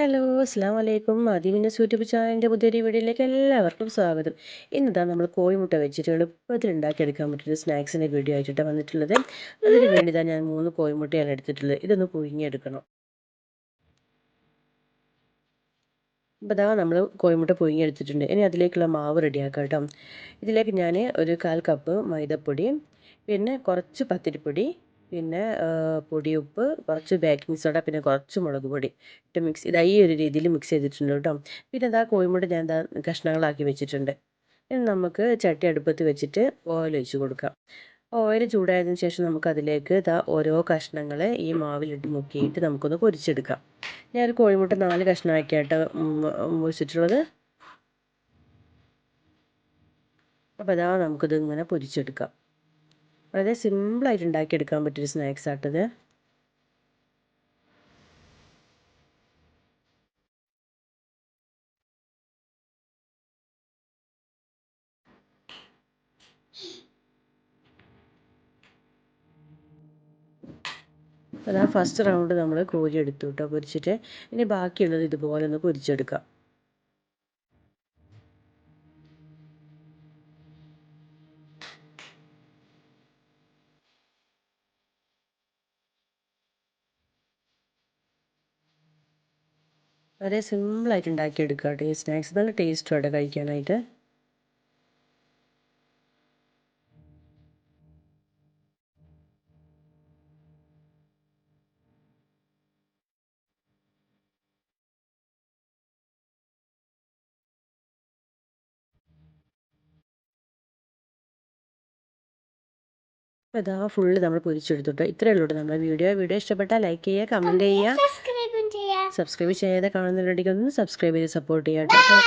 Hello അസ്സാം വലൈക്കും ആദ്യമിന്റെ YouTube ചാനലിന്റെ പുതിയൊരു വീഡിയോയിലേക്ക് എല്ലാവർക്കും സ്വാഗതം. ഇന്നതാ നമ്മൾ കോഴിമുട്ട വെച്ചിട്ട് എളുപ്പത്തിൽ ഉണ്ടാക്കിയെടുക്കാൻ പറ്റുന്ന സ്നാക്സിന്റെ വീഡിയോ ആയിട്ടാണ് വന്നിട്ടുള്ളത്. അതിന് വേണ്ടി ഞാൻ മൂന്ന് കോഴിമുട്ടയാണ് എടുത്തിട്ടുള്ളത്. ഇതൊന്ന് പുഴുങ്ങിയെടുക്കണം. അപ്പോൾ അതാ നമ്മൾ കോഴിമുട്ട പുഴുങ്ങിയെടുത്തിട്ടുണ്ട്. ഇനി അതിലേക്കുള്ള മാവ് റെഡിയാക്കാം കേട്ടോ. ഇതിലേക്ക് ഞാൻ ഒരു കാൽ കപ്പ് മൈദപ്പൊടി പിന്നെ കുറച്ച് പത്തിരിപ്പൊടി പിന്നെ പൊടിയുപ്പ് കുറച്ച് ബേക്കിംഗ് സോഡ പിന്നെ കുറച്ച് മുളക് പൊടി ഇട്ട് മിക്സ് ഇതാ ഈ ഒരു രീതിയിൽ മിക്സ് ചെയ്തിട്ടുണ്ട് കേട്ടോ. പിന്നെ ഇതാ കോഴിമുട്ട ഞാൻ ഇതാ കഷ്ണങ്ങളാക്കി വെച്ചിട്ടുണ്ട്. ഇനി നമുക്ക് ചട്ടി അടുപ്പത്ത് വെച്ചിട്ട് ഓയിൽ ഒഴിച്ച് കൊടുക്കാം. ഓയിൽ ചൂടായതിനു ശേഷം നമുക്ക് അതിലേക്ക് ഇതാ ഓരോ കഷ്ണങ്ങൾ ഈ മാവിലിട്ട് മുക്കിയിട്ട് നമുക്കൊന്ന് പൊരിച്ചെടുക്കാം. ഞാൻ ഒരു കോഴിമുട്ട നാല് കഷ്ണമാക്കിയായിട്ട് മുറിച്ചിട്ടുള്ളത് അപ്പോൾ അതാ നമുക്കിത് ഇങ്ങനെ പൊരിച്ചെടുക്കാം. വളരെ സിമ്പിളായിട്ട് ഉണ്ടാക്കിയെടുക്കാൻ പറ്റിയൊരു സ്നാക്സ് ആട്ടത്. അതാ ഫസ്റ്റ് റൗണ്ട് നമ്മൾ കോരി എടുത്തു കേട്ടോ പൊരിച്ചിട്ട്. ഇനി ബാക്കിയുള്ളത് ഇതുപോലെ ഒന്ന് പൊരിച്ചെടുക്കാം. വളരെ സിമ്പിളായിട്ട് ഉണ്ടാക്കിയെടുക്കുക കേട്ടോ ഈ സ്നാക്സ് നല്ല ടേസ്റ്റും കേട്ടോ കഴിക്കാനായിട്ട്. അപ്പോൾ ഇതാ ഫുള്ള് നമ്മൾ പൊരിച്ചെടുത്തിട്ടോ ഇത്രയേ ഉള്ളൂ നമ്മുടെ വീഡിയോ വീഡിയോ ഇഷ്ടപ്പെട്ടാൽ ലൈക്ക് ചെയ്യുക കമന്റ് ചെയ്യുക. സബ്സ്ക്രൈബ് ചെയ്യാതെ കാണുന്നവരുണ്ടെങ്കിൽ ഒന്ന് സബ്സ്ക്രൈബ് ചെയ്ത് സപ്പോർട്ട് ചെയ്യാം കേട്ടോ